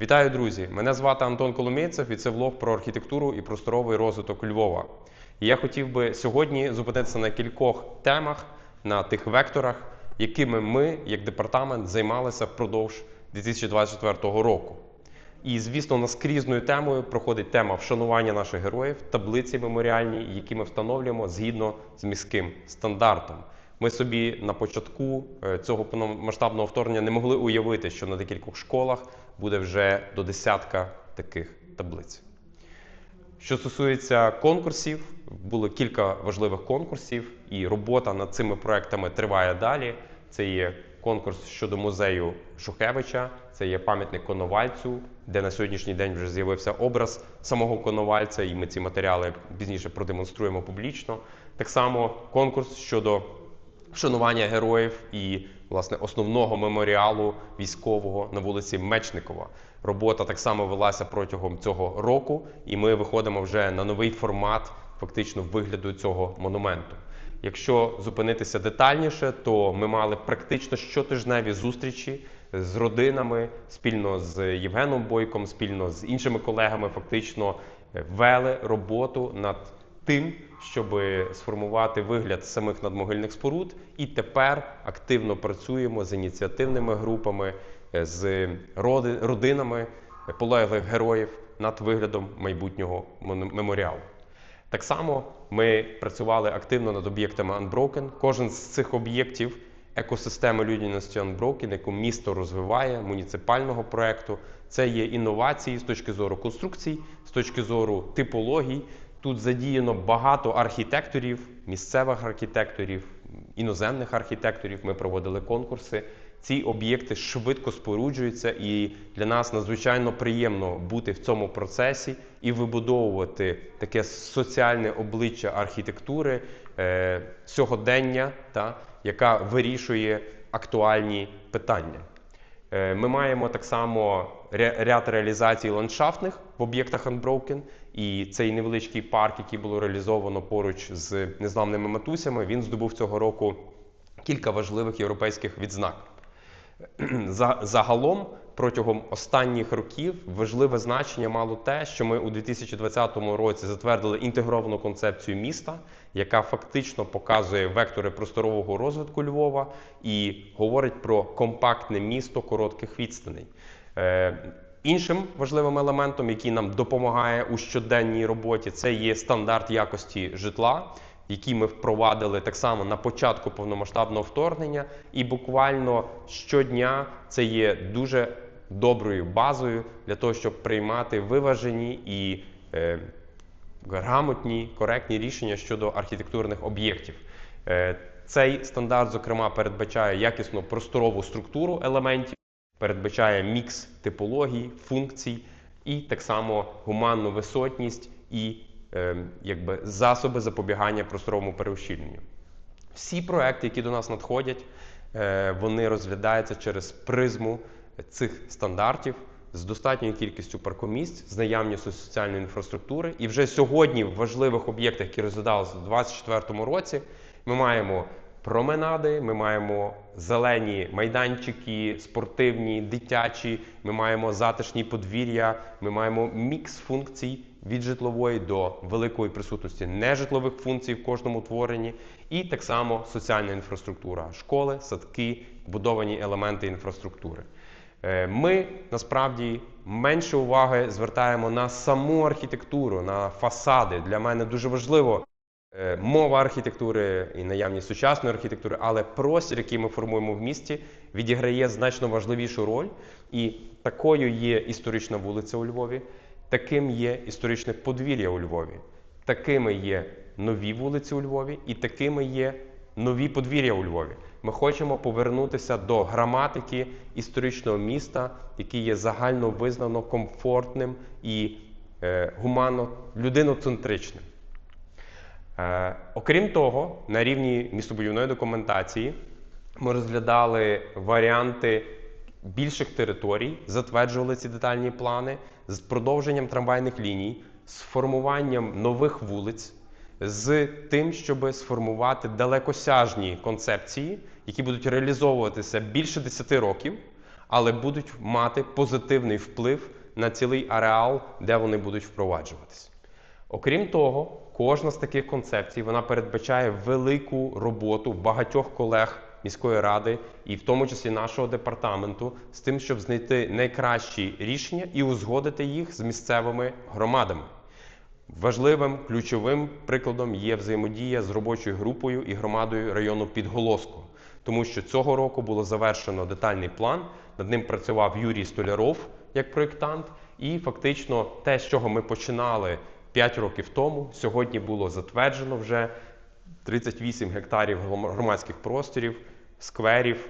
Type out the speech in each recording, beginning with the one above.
Вітаю, друзі! Мене звати Антон Коломійцев і це влог про архітектуру і просторовий розвиток Львова. І я хотів би сьогодні зупинитися на кількох темах, на тих векторах, якими ми, як департамент, займалися впродовж 2024 року. І, звісно, наскрізною темою проходить тема вшанування наших героїв, таблиці меморіальні, які ми встановлюємо згідно з міським стандартом. Ми собі на початку е, цього повномасштабного вторгнення не могли уявити, що на декількох школах буде вже до десятка таких таблиць. Що стосується конкурсів, було кілька важливих конкурсів, і робота над цими проектами триває далі. Це є конкурс щодо музею Шухевича, це є пам'ятник Коновальцю, де на сьогоднішній день вже з'явився образ самого Коновальця, і ми ці матеріали пізніше продемонструємо публічно. Так само конкурс щодо вшанування героїв і власне основного меморіалу військового на вулиці Мечникова. Робота так само велася протягом цього року, і ми виходимо вже на новий формат фактично вигляду цього монументу. Якщо зупинитися детальніше, то ми мали практично щотижневі зустрічі з родинами спільно з Євгеном Бойком, спільно з іншими колегами, фактично е, вели роботу над тим, щоб сформувати вигляд самих надмогильних споруд, і тепер активно працюємо з ініціативними групами, е, з родинами полеглих героїв над виглядом майбутнього меморіалу. Так само ми працювали активно над об'єктами Unbroken. Кожен з цих об'єктів екосистеми людяності Unbroken, яку місто розвиває, муніципального проекту. Це є інновації з точки зору конструкцій, з точки зору типологій. Тут задіяно багато архітекторів, місцевих архітекторів, іноземних архітекторів. Ми проводили конкурси. Ці об'єкти швидко споруджуються, і для нас надзвичайно приємно бути в цьому процесі і вибудовувати таке соціальне обличчя архітектури е, сьогодення, та, яка вирішує актуальні питання. Е, Ми маємо так само ряд реалізацій ландшафтних в об'єктах Unbroken. І цей невеличкий парк, який було реалізовано поруч з незламними матусями, він здобув цього року кілька важливих європейських відзнак. За- Загалом протягом останніх років важливе значення мало те, що ми у 2020 році затвердили інтегровану концепцію міста, яка фактично показує вектори просторового розвитку Львова і говорить про компактне місто коротких відстаней. Іншим важливим елементом, який нам допомагає у щоденній роботі, це є стандарт якості житла, який ми впровадили так само на початку повномасштабного вторгнення, і буквально щодня це є дуже доброю базою для того, щоб приймати виважені і е, грамотні, коректні рішення щодо архітектурних об'єктів. Е, Цей стандарт, зокрема, передбачає якісну просторову структуру елементів, передбачає мікс типологій, функцій і так само гуманну висотність і е, якби, засоби запобігання просторовому переущільненню. Всі проекти, які до нас надходять, е, вони розглядаються через призму цих стандартів з достатньою кількістю паркомісць, з наявністю соціальної інфраструктури. І вже сьогодні в важливих об'єктах, які розглядалися у 2024 році, ми маємо променади, ми маємо зелені майданчики, спортивні, дитячі, ми маємо затишні подвір'я, ми маємо мікс функцій від житлової до великої присутності нежитлових функцій в кожному творенні, і так само соціальна інфраструктура, школи, садки, будовані елементи інфраструктури. Е, Ми насправді менше уваги звертаємо на саму архітектуру, на фасади. Для мене дуже важливо мова архітектури і наявність сучасної архітектури, але простір, який ми формуємо в місті, відіграє значно важливішу роль. І такою є історична вулиця у Львові, таким є історичне подвір'я у Львові, такими є нові вулиці у Львові, і такими є нові подвір'я у Львові. Ми хочемо повернутися до граматики історичного міста, який є загально визнано комфортним і е, гуманно людиноцентричним. Е, окрім того, на рівні містобудівної документації ми розглядали варіанти більших територій, затверджували ці детальні плани з продовженням трамвайних ліній, з формуванням нових вулиць, з тим, щоб сформувати далекосяжні концепції, які будуть реалізовуватися більше 10 років, але будуть мати позитивний вплив на цілий ареал, де вони будуть впроваджуватись. Окрім того, кожна з таких концепцій вона передбачає велику роботу багатьох колег міської ради, і в тому числі нашого департаменту, з тим, щоб знайти найкращі рішення і узгодити їх з місцевими громадами. Важливим ключовим прикладом є взаємодія з робочою групою і громадою району Підголоску, тому що цього року було завершено детальний план. Над ним працював Юрій Столяров як проєктант, і фактично те, з чого ми починали 5 років тому, сьогодні було затверджено вже 38 гектарів громадських просторів, скверів,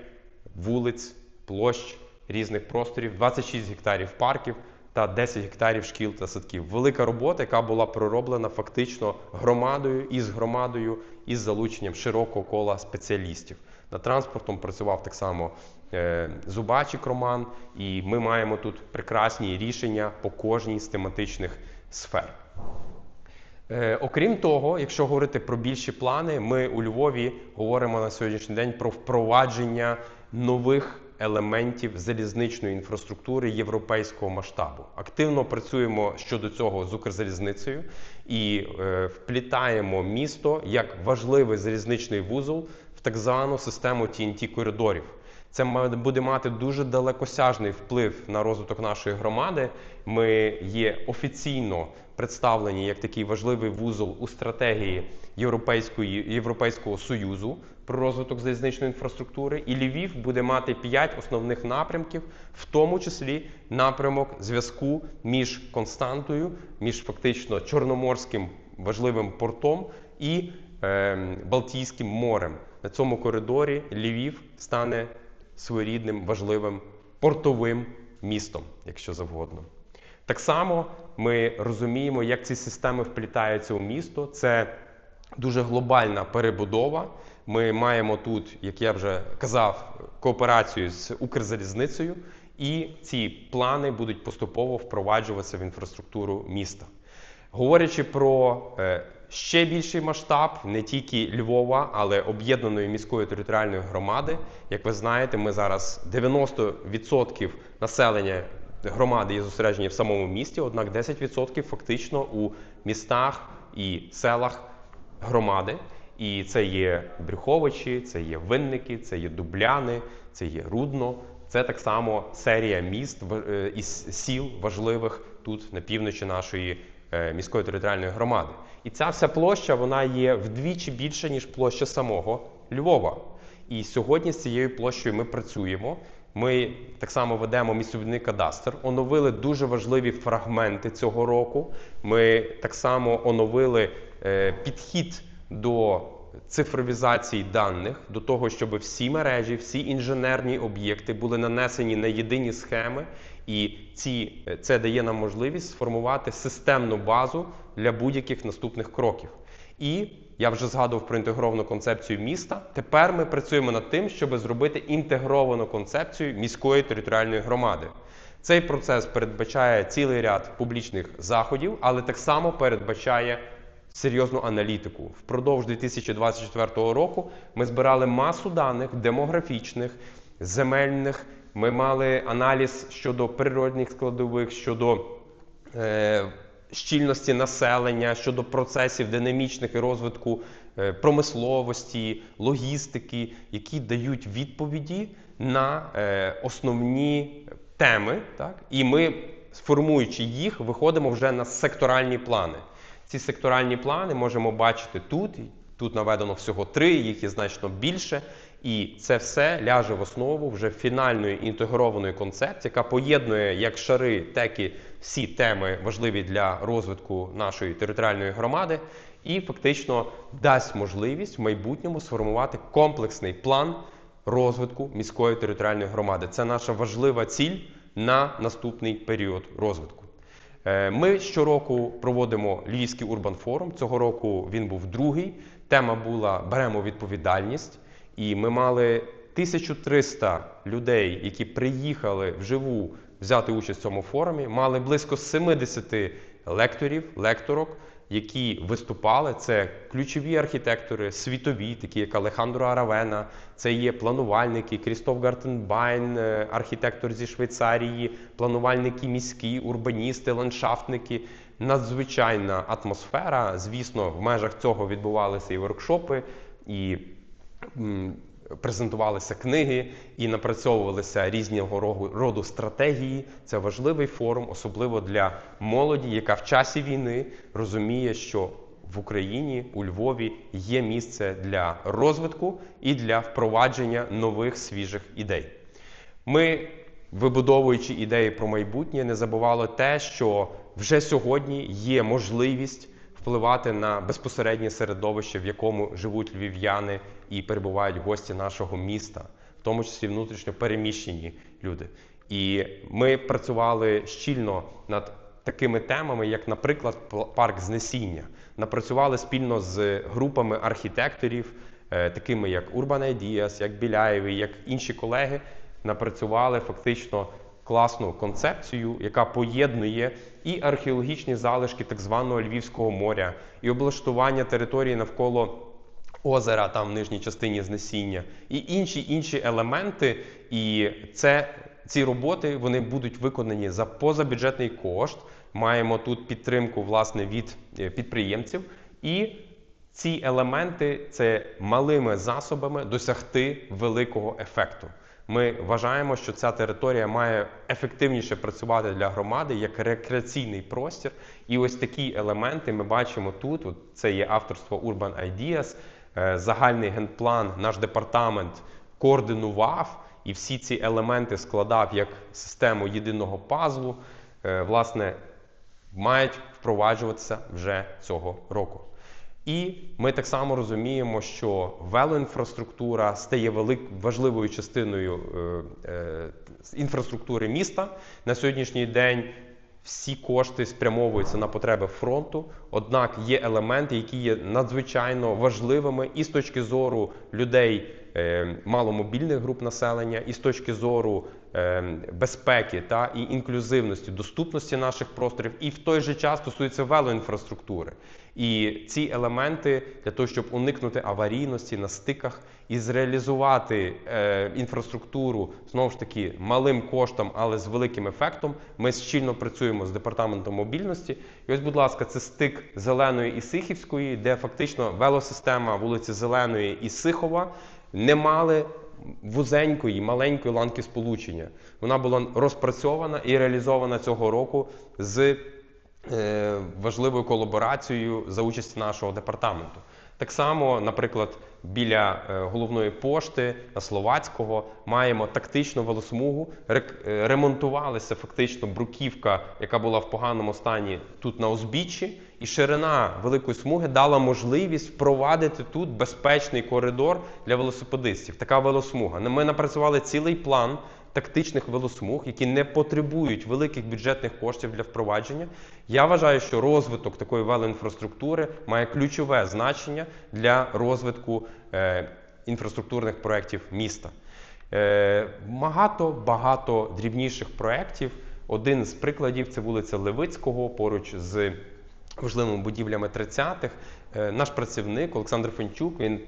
вулиць, площ різних просторів, 26 гектарів парків та 10 гектарів шкіл та садків. Велика робота, яка була пророблена фактично громадою із громадою із залученням широкого кола спеціалістів. Над транспортом працював так само е, Зубачик Роман, і ми маємо тут прекрасні рішення по кожній з тематичних сфер. Е, окрім того, якщо говорити про більші плани, ми у Львові говоримо на сьогоднішній день про впровадження нових елементів залізничної інфраструктури європейського масштабу. Активно працюємо щодо цього з Укрзалізницею і е, вплітаємо місто як важливий залізничний вузол в так звану систему tnt коридорів. Це буде мати дуже далекосяжний вплив на розвиток нашої громади. Ми є офіційно представлені як такий важливий вузол у стратегії Європейської, Європейського союзу про розвиток залізничної інфраструктури. І Львів буде мати п'ять основних напрямків, в тому числі напрямок зв'язку між Константою, між фактично Чорноморським важливим портом і е, Балтійським морем. На цьому коридорі Львів стане своєрідним важливим портовим містом, якщо завгодно. Так само ми розуміємо, як ці системи вплітаються у місто. Це дуже глобальна перебудова. Ми маємо тут, як я вже казав, кооперацію з Укрзалізницею, і ці плани будуть поступово впроваджуватися в інфраструктуру міста. Говорячи про е, ще більший масштаб не тільки Львова, але об'єднаної міської територіальної громади. Як ви знаєте, ми зараз 90% населення громади є зосереджені в самому місті, однак 10% фактично у містах і селах громади. І це є Брюховичі, це є Винники, це є Дубляни, це є Рудно. Це так само серія міст е, із сіл важливих тут на півночі нашої міської територіальної громади. І ця вся площа вона є вдвічі більша, ніж площа самого Львова. І сьогодні з цією площею ми працюємо. Ми так само ведемо містобудівний кадастр, оновили дуже важливі фрагменти цього року. Ми так само оновили е, підхід до цифровізації даних, до того, щоб всі мережі, всі інженерні об'єкти були нанесені на єдині схеми, і ці, е, це дає нам можливість сформувати системну базу для будь-яких наступних кроків. І я вже згадував про інтегровану концепцію міста. Тепер ми працюємо над тим, щоб зробити інтегровану концепцію міської територіальної громади. Цей процес передбачає цілий ряд публічних заходів, але так само передбачає серйозну аналітику. Впродовж 2024 року ми збирали масу даних демографічних, земельних. Ми мали аналіз щодо природних складових, щодо е, щільності населення, щодо процесів динамічних і розвитку е, промисловості, логістики, які дають відповіді на е, основні теми. Так? І ми, сформуючи їх, виходимо вже на секторальні плани. Ці секторальні плани можемо бачити тут. Тут наведено всього три, їх є значно більше. І це все ляже в основу вже фінальної інтегрованої концепції, яка поєднує як шари, так і всі теми важливі для розвитку нашої територіальної громади, і фактично дасть можливість в майбутньому сформувати комплексний план розвитку міської територіальної громади. Це наша важлива ціль на наступний період розвитку. Е, ми щороку проводимо Львівський урбан форум. Цього року він був другий. Тема була Беремо відповідальність. І ми мали 1300 людей, які приїхали вживу взяти участь в цьому форумі. Мали близько 70 лекторів, лекторок, які виступали. Це ключові архітектори, світові, такі як Алехандро Аравена, це є планувальники, Крістоф Гартенбайн, е, архітектор зі Швейцарії, планувальники міські, урбаністи, ландшафтники. Надзвичайна атмосфера. Звісно, в межах цього відбувалися і воркшопи, і презентувалися книги, і напрацьовувалися різного роду стратегії. Це важливий форум, особливо для молоді, яка в часі війни розуміє, що в Україні у Львові є місце для розвитку і для впровадження нових свіжих ідей. Ми, вибудовуючи ідеї про майбутнє, не забували те, що вже сьогодні є можливість впливати на безпосереднє середовище, в якому живуть львів'яни і перебувають гості нашого міста, в тому числі внутрішньо переміщені люди. І ми працювали щільно над такими темами, як, наприклад, парк знесіння. Напрацювали спільно з групами архітекторів, е, такими як Urban Ideas, як Біляєві, як інші колеги, напрацювали фактично класну концепцію, яка поєднує і археологічні залишки так званого Львівського моря, і облаштування території навколо озера там в нижній частині знесіння, і інші інші елементи. І це ці роботи вони будуть виконані за позабюджетний кошт. Маємо тут підтримку власне від е, підприємців і ці елементи це малими засобами досягти великого ефекту. Ми вважаємо, що ця територія має ефективніше працювати для громади як рекреаційний простір. І ось такі елементи ми бачимо тут. От це є авторство Urban Ideas, е, загальний генплан, наш департамент координував і всі ці елементи складав як систему єдиного пазлу. Е, Власне, мають впроваджуватися вже цього року. І ми так само розуміємо, що велоінфраструктура стає велик, важливою частиною е, е, інфраструктури міста. На сьогоднішній день всі кошти спрямовуються на потреби фронту. Однак є елементи, які є надзвичайно важливими і з точки зору людей е, маломобільних груп населення, і з точки зору безпеки та і інклюзивності, доступності наших просторів, і в той же час стосується велоінфраструктури. І ці елементи для того, щоб уникнути аварійності на стиках і зреалізувати е, інфраструктуру знову ж таки малим коштом, але з великим ефектом, ми щільно працюємо з департаментом мобільності. І ось, будь ласка, це стик зеленої і Сихівської, де фактично велосистема вулиці Зеленої і Сихова не мали вузенької, маленької ланки сполучення. Вона була розпрацьована і реалізована цього року з е, важливою колаборацією за участі нашого департаменту. Так само, наприклад, біля е, головної пошти на Словацького маємо тактичну велосмугу. Е, Ремонтувалася фактично бруківка, яка була в поганому стані тут на узбіччі, і ширина великої смуги дала можливість впровадити тут безпечний коридор для велосипедистів. Така велосмуга. Ми напрацювали цілий план тактичних велосмуг, які не потребують великих бюджетних коштів для впровадження. Я вважаю, що розвиток такої велоінфраструктури має ключове значення для розвитку е, інфраструктурних проєктів міста. Е, багато багато дрібніших проєктів. Один з прикладів це вулиця Левицького поруч з важливими будівлями 30-х. Е, Наш працівник Олександр Фенчук він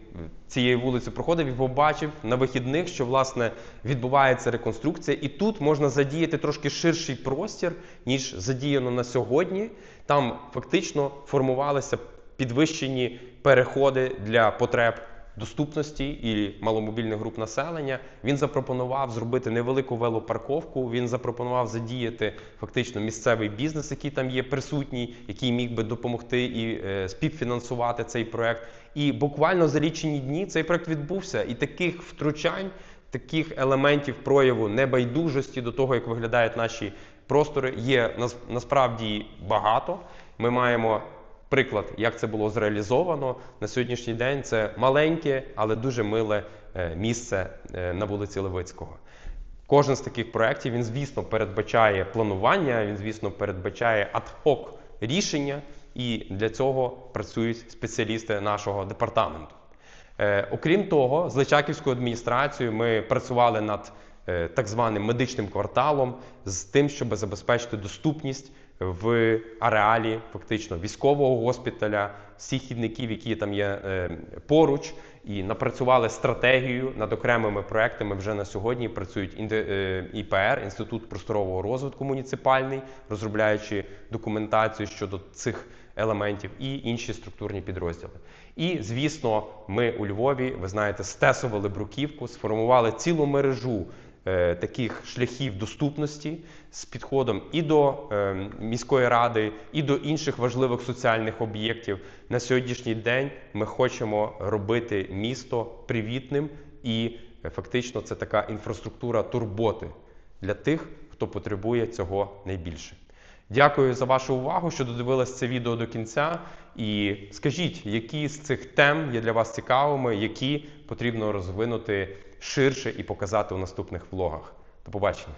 цією вулицею проходив і побачив на вихідних, що власне відбувається реконструкція, і тут можна задіяти трошки ширший простір, ніж задіяно на сьогодні. Там фактично формувалися підвищені переходи для потреб доступності і маломобільних груп населення. Він запропонував зробити невелику велопарковку. Він запропонував задіяти фактично місцевий бізнес, який там є присутній, який міг би допомогти і е, співфінансувати цей проект. І буквально за лічені дні цей проект відбувся. І таких втручань, таких елементів прояву небайдужості до того, як виглядають наші простори, є насправді багато. Ми маємо приклад, як це було зреалізовано на сьогоднішній день. Це маленьке, але дуже миле е, місце е, на вулиці Левицького. Кожен з таких проєктів він, звісно, передбачає планування, він, звісно, передбачає ад-хок рішення, і для цього працюють спеціалісти нашого департаменту. Е, окрім того, з Личаківською адміністрацією ми працювали над так званим медичним кварталом з тим, щоб забезпечити доступність в ареалі фактично військового госпіталя, всіх хідників, які там є е, поруч, і напрацювали стратегію над окремими проектами. Вже на сьогодні працюють е, ІПР, інститут просторового розвитку муніципальний, розробляючи документацію щодо цих елементів і інші структурні підрозділи. І звісно, ми у Львові, ви знаєте, стесували бруківку, сформували цілу мережу е, таких шляхів доступності з підходом і до е, міської ради, і до інших важливих соціальних об'єктів. На сьогоднішній день ми хочемо робити місто привітним, і е, фактично це така інфраструктура турботи для тих, хто потребує цього найбільше. Дякую за вашу увагу, що додивились це відео до кінця. І скажіть, які з цих тем є для вас цікавими, які потрібно розвинути ширше і показати у наступних влогах. До побачення.